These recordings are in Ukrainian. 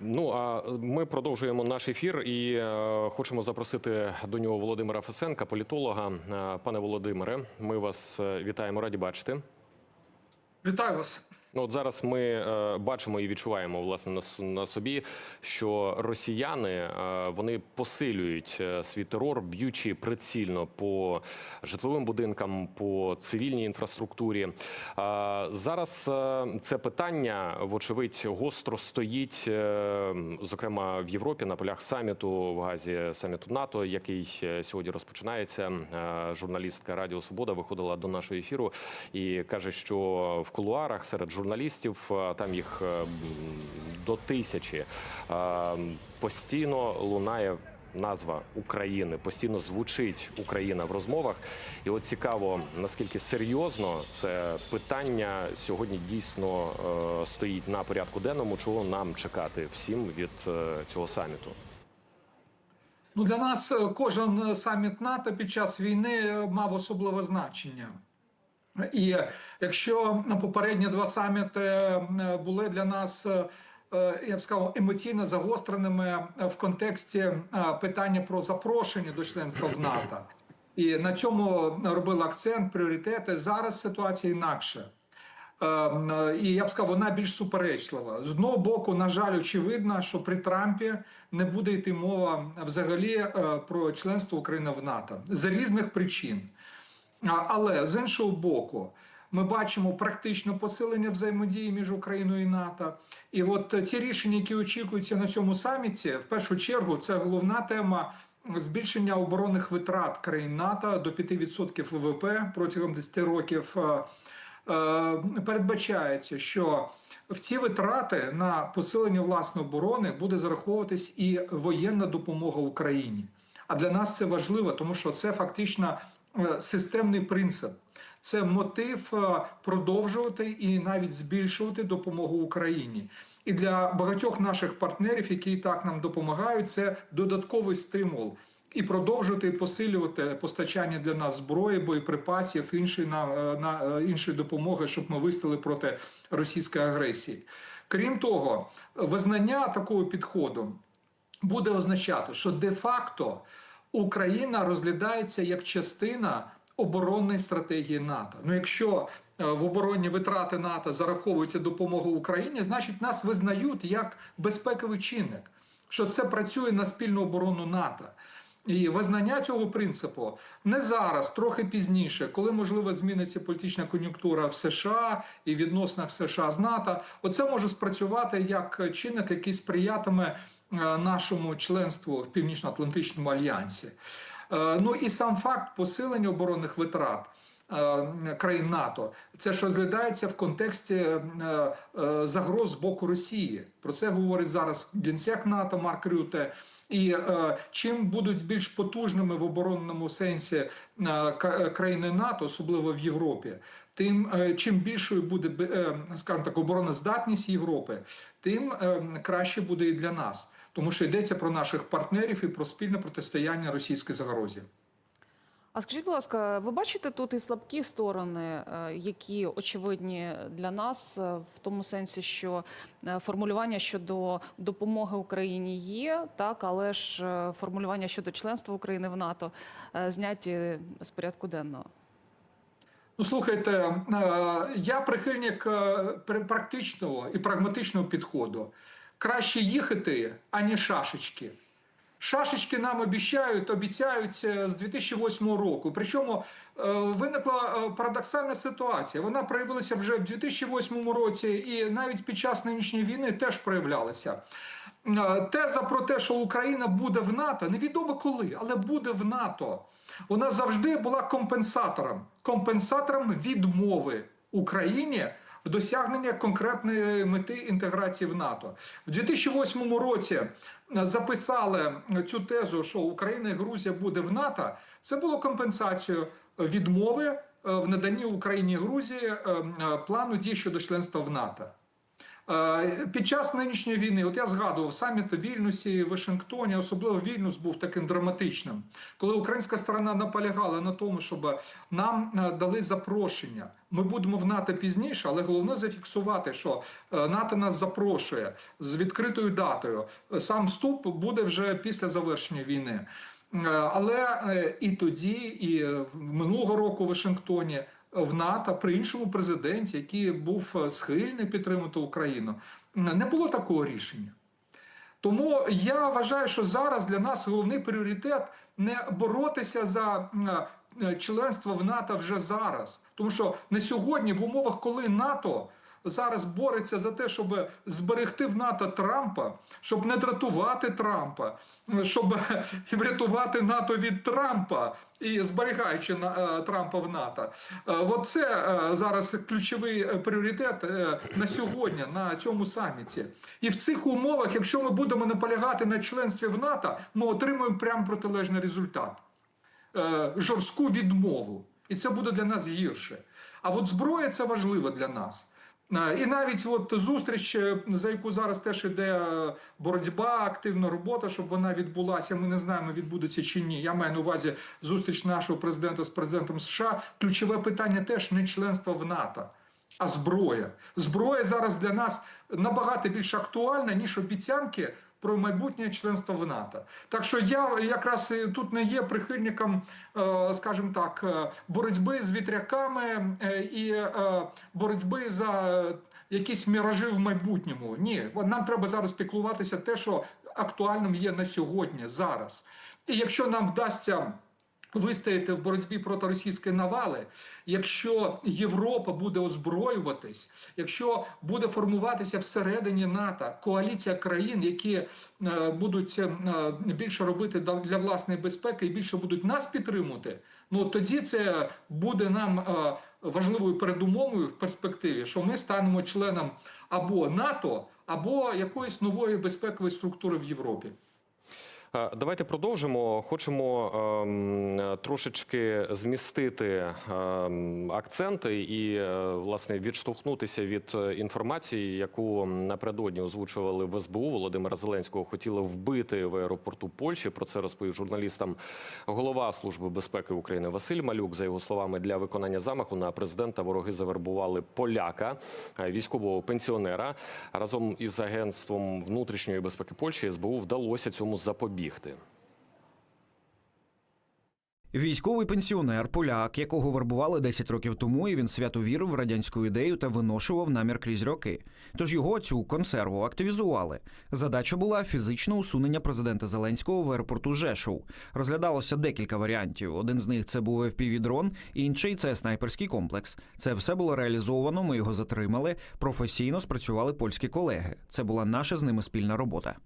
Ну а ми продовжуємо наш ефір і е, хочемо запросити до нього Володимира Фесенка, політолога. Е, Пане Володимире, ми вас е, вітаємо, раді бачити. Вітаю вас. Ну, от зараз ми е, бачимо і відчуваємо власне на, собі, що росіяни е, вони посилюють е, свій терор, б'ючи прицільно по житловим будинкам, по цивільній інфраструктурі. Зараз це питання, вочевидь, гостро стоїть, зокрема в Європі на полях саміту в Газі саміту НАТО, який сьогодні розпочинається. Журналістка Радіо Свобода виходила до нашого ефіру і каже, що в кулуарах серед журналістів е, там їх е, до тисячі е, постійно лунає. Назва України постійно звучить Україна в розмовах, і от цікаво наскільки серйозно це питання сьогодні дійсно стоїть на порядку денному. Чого нам чекати всім від цього саміту? Ну для нас кожен саміт НАТО під час війни мав особливе значення. І якщо попередні два саміти е, були для нас, е, е, я б сказав, емоційно загостреними в контексті питання про запрошення до членства в НАТО, і на цьому робили акцент, пріоритети. Зараз ситуація інакша. І я б сказав, вона більш суперечлива. З одного боку, на жаль, очевидно, що при Трампі не буде йти мова взагалі про членство України в НАТО з різних причин. Але з іншого боку, ми бачимо практичне посилення взаємодії між Україною і НАТО. І от ці рішення, які очікуються на цьому саміті, в першу чергу, це головна тема. Збільшення оборонних витрат країн НАТО до 5% ВВП протягом 10 років Е, передбачається, що в ці витрати на посилення власної оборони буде зараховуватись і воєнна допомога Україні. А для нас це важливо, тому що це фактично системний принцип. Це мотив е, продовжувати і навіть збільшувати допомогу Україні. І для багатьох наших партнерів, які і так нам допомагають, це додатковий стимул і продовжувати і посилювати постачання для нас зброї, боєприпасів, іншої на, е, на е, іншої допомоги, щоб ми вистояли проти російської агресії. Крім того, визнання такого підходу буде означати, що де-факто Україна розглядається як частина оборонної стратегії НАТО. Ну, якщо е, в оборонні витрати НАТО зараховуються допомога Україні, значить нас визнають як безпековий чинник, що це працює на спільну оборону НАТО. І визнання цього принципу не зараз, трохи пізніше, коли можливо зміниться політична кон'юнктура в США і відносинах США з НАТО, оце може спрацювати як чинник, який сприятиме е, нашому членству в Північно-Атлантичному альянсі. Е, Ну і сам факт посилення оборонних витрат. Е, Країн НАТО це ж розглядається в контексті е, е, загроз з боку Росії. Про це говорить зараз генсек НАТО Марк Рюте. І е, чим будуть більш потужними в оборонному сенсі е, країни НАТО, особливо в Європі, тим е, чим більшою буде е, скажімо так, обороноздатність Європи, тим е, краще буде і для нас, тому що йдеться про наших партнерів і про спільне протистояння російській загрозі. А скажіть, будь ласка, ви бачите тут і слабкі сторони, е, які очевидні для нас, е, в тому сенсі, що е, формулювання щодо допомоги Україні є, так, але ж формулювання щодо членства України в НАТО зняті з порядку денного. Ну, слухайте, я прихильник практичного і прагматичного підходу. Краще їхати, ані шашечки. Шашечки нам обіцяють, обіцяють е, з 2008 року. Причому е, виникла е, парадоксальна ситуація. Вона проявилася вже в 2008 році, і навіть під час нинішньої війни теж проявлялася. Теза про те, що Україна буде в НАТО, невідомо коли, але буде в НАТО. Вона завжди була компенсатором, компенсатором відмови Україні в досягнення конкретної мети інтеграції в НАТО. В 2008 році записали цю тезу, що Україна і Грузія буде в НАТО. Це було компенсацією відмови е, в наданні Україні і Грузії е, е, плану дій щодо членства в НАТО. Е, Під час нинішньої війни, от я згадував саміт в Вільнюсі, в Вашингтоні, особливо Вільнюс був таким драматичним, коли українська сторона наполягала на тому, щоб нам е, дали запрошення. Ми будемо в НАТО пізніше, але головне зафіксувати, що е, НАТО нас запрошує з відкритою датою. Сам вступ буде вже після завершення війни. Але і тоді, і минулого року в Вашингтоні в НАТО при іншому президенті, який був е, схильний підтримати Україну, не було такого рішення. Тому я вважаю, що зараз для нас головний пріоритет не боротися за е, членство в НАТО вже зараз. Тому що на сьогодні, в умовах, коли НАТО зараз бореться за те, щоб зберегти в НАТО Трампа, щоб не дратувати Трампа, щоб врятувати НАТО від Трампа і зберігаючи е, Трампа в НАТО. Е, От це е, зараз ключовий пріоритет на сьогодні на цьому саміті. І в цих умовах, якщо ми будемо наполягати на членстві в НАТО, ми отримуємо прямо протилежний результат жорстку відмову. І це буде для нас гірше. А от зброя це важливо для нас. І навіть от зустріч, е, за яку зараз теж іде е, боротьба, активна робота, щоб вона відбулася. Ми не знаємо, відбудеться чи ні. Я маю на увазі зустріч нашого президента з президентом США. Ключове питання теж не членство в НАТО, а зброя. Зброя зараз для нас набагато більш актуальна, ніж обіцянки про майбутнє членство в НАТО. Так що я якраз тут не є прихильником, е, скажімо так, е, боротьби з вітряками е, і боротьби за якісь міражі в майбутньому. Ні, нам треба зараз піклуватися те, що актуальним є на сьогодні, зараз. І якщо нам вдасться вистояти в боротьбі проти російської навали, якщо Європа буде озброюватись, якщо буде формуватися всередині НАТО коаліція країн, які е, будуть е, більше робити для власної безпеки і більше будуть нас підтримувати, ну тоді це буде нам е, важливою передумовою в перспективі, що ми станемо членом або НАТО, або якоїсь нової безпекової структури в Європі. Давайте продовжимо. Хочемо ем, трошечки змістити ем, акценти і е, власне відштовхнутися від е, інформації, яку напередодні озвучували в СБУ. Володимира Зеленського хотіли вбити в аеропорту Польщі. Про це розповів журналістам голова служби безпеки України Василь Малюк. За його словами, для виконання замаху на президента вороги завербували поляка, е, військового пенсіонера. Разом із агентством внутрішньої безпеки Польщі СБУ вдалося цьому запобігти. Військовий пенсіонер, поляк, якого вербували 10 років тому, і він свято вірив в радянську ідею та виношував намір крізь роки. Тож його цю консерву активізували. Задача була фізичне усунення президента Зеленського в аеропорту Жешов. Розглядалося декілька варіантів. Один з них це був FPV-дрон, інший це снайперський комплекс. Це все було реалізовано. Ми його затримали. Професійно спрацювали польські колеги. Це була наша з ними спільна робота.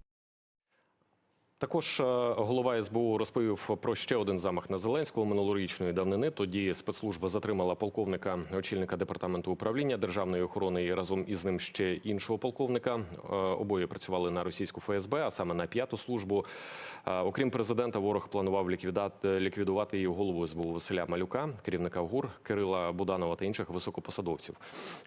Також е, голова СБУ розповів про ще один замах на Зеленського минулорічної давнини. Тоді спецслужба затримала полковника, очільника департаменту управління державної охорони і разом із ним ще іншого полковника. Е, Обоє працювали на російську ФСБ, а саме на п'яту службу. Е, Окрім президента, ворог планував ліквідувати і голову СБУ Василя Малюка, керівника ГУР Кирила Буданова та інших високопосадовців.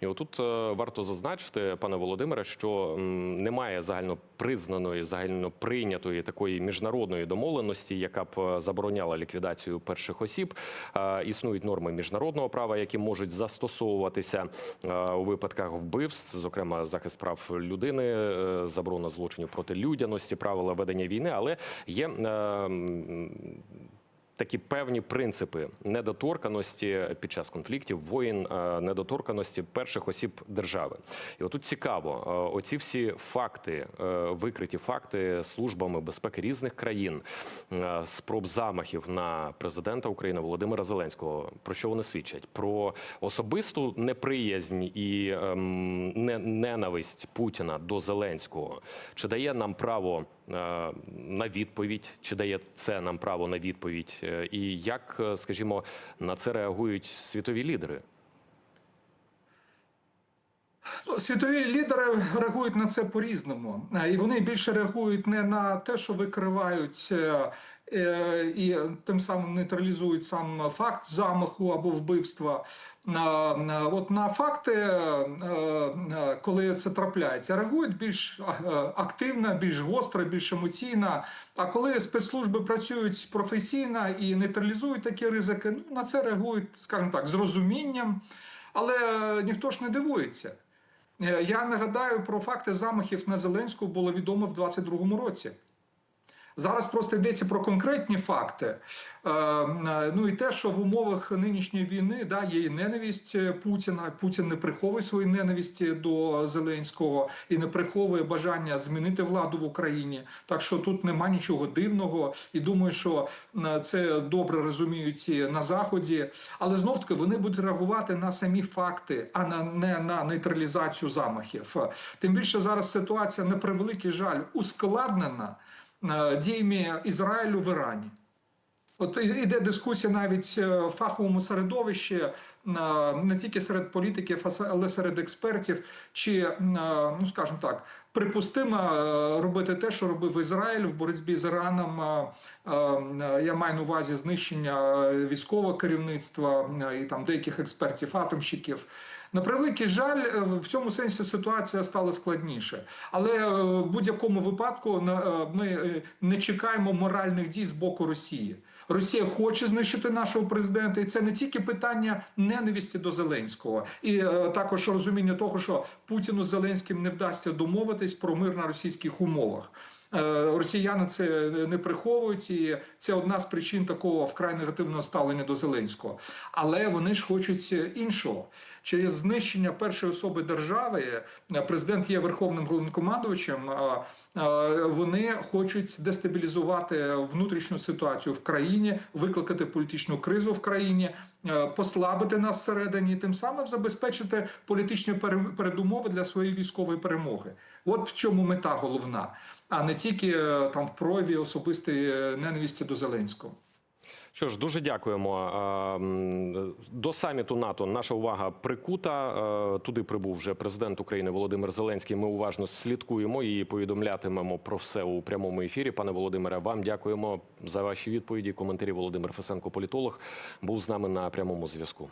І отут варто зазначити, пане Володимире, що немає загальнопризнаної, загальноприйнятої такої міжнародної домовленості, яка б е, забороняла ліквідацію перших осіб. Е, Існують норми міжнародного права, які можуть застосовуватися е, у випадках вбивств, зокрема захист прав людини, заборона злочинів проти людяності, правила ведення війни, але є. Такі певні принципи недоторканості під час конфліктів, воїн, е, недоторканості перших осіб держави. І отут цікаво, е, оці всі факти, е, викриті факти службами безпеки різних країн, спроб замахів на президента України Володимира Зеленського. Про що вони свідчать? Про особисту неприязнь і ем, не- ненависть Путіна до Зеленського. Чи дає нам право? Е, на відповідь, чи дає це нам право на відповідь, Е, і як, е, скажімо, на це реагують світові лідери? Ну, Світові лідери реагують на це по-різному, Е, і вони більше реагують не на те, що викривають і тим самим нейтралізують сам факт замаху або вбивства. На, на- от на факти, е, е, коли це трапляється, реагують більш е, активно, більш гостро, більш емоційно. А коли спецслужби працюють професійно і нейтралізують такі ризики, ну на це реагують, скажімо так, з розумінням, але ніхто ж не дивується. Е, Я нагадаю про факти замахів на Зеленського було відомо в 22-му році. Зараз просто йдеться про конкретні факти. Е, е, Ну і те, що в умовах нинішньої війни да, є і ненависть е, Путіна. Путін не приховує свої ненависті до Зеленського і не приховує бажання змінити владу в Україні. Так що тут нема нічого дивного. І думаю, що це добре розуміють на заході. Але знов таки вони будуть реагувати на самі факти, а не на нейтралізацію замахів. Тим більше зараз ситуація на превеликий жаль ускладнена діями Ізраїлю в Ірані. От іде дискусія навіть е, в фаховому середовищі, е, не тільки серед політиків, але серед експертів, чи, е, ну скажімо так, припустимо е, робити те, що робив Ізраїль в боротьбі з Іраном. е, е, Я маю на увазі знищення е, військового керівництва е, і там деяких експертів, атомщиків. На превеликий жаль, е, в цьому сенсі ситуація стала складніше. Але е, в будь-якому випадку е, ми не чекаємо моральних дій з боку Росії. Росія хоче знищити нашого президента, і це не тільки питання ненависті до Зеленського, і е, також розуміння того, що Путіну з Зеленським не вдасться домовитись про мир на російських умовах. Е, Росіяни це не приховують, і це одна з причин такого вкрай негативного ставлення до Зеленського. Але вони ж хочуть іншого. Через знищення першої особи держави е, президент є верховним головнокомандувачем. е, Вони хочуть дестабілізувати внутрішню ситуацію в країні, викликати політичну кризу в країні, послабити нас всередині, тим самим забезпечити політичні пере- передумови для своєї військової перемоги. От в чому мета головна, а не тільки е, там в прояві особистої е, ненависті до Зеленського. Що ж, дуже дякуємо. До саміту НАТО наша увага прикута. Туди прибув вже президент України Володимир Зеленський. Ми уважно слідкуємо і повідомлятимемо про все у прямому ефірі. Пане Володимире, вам дякуємо за ваші відповіді. Коментарі Володимир Фесенко, політолог, був з нами на прямому зв'язку.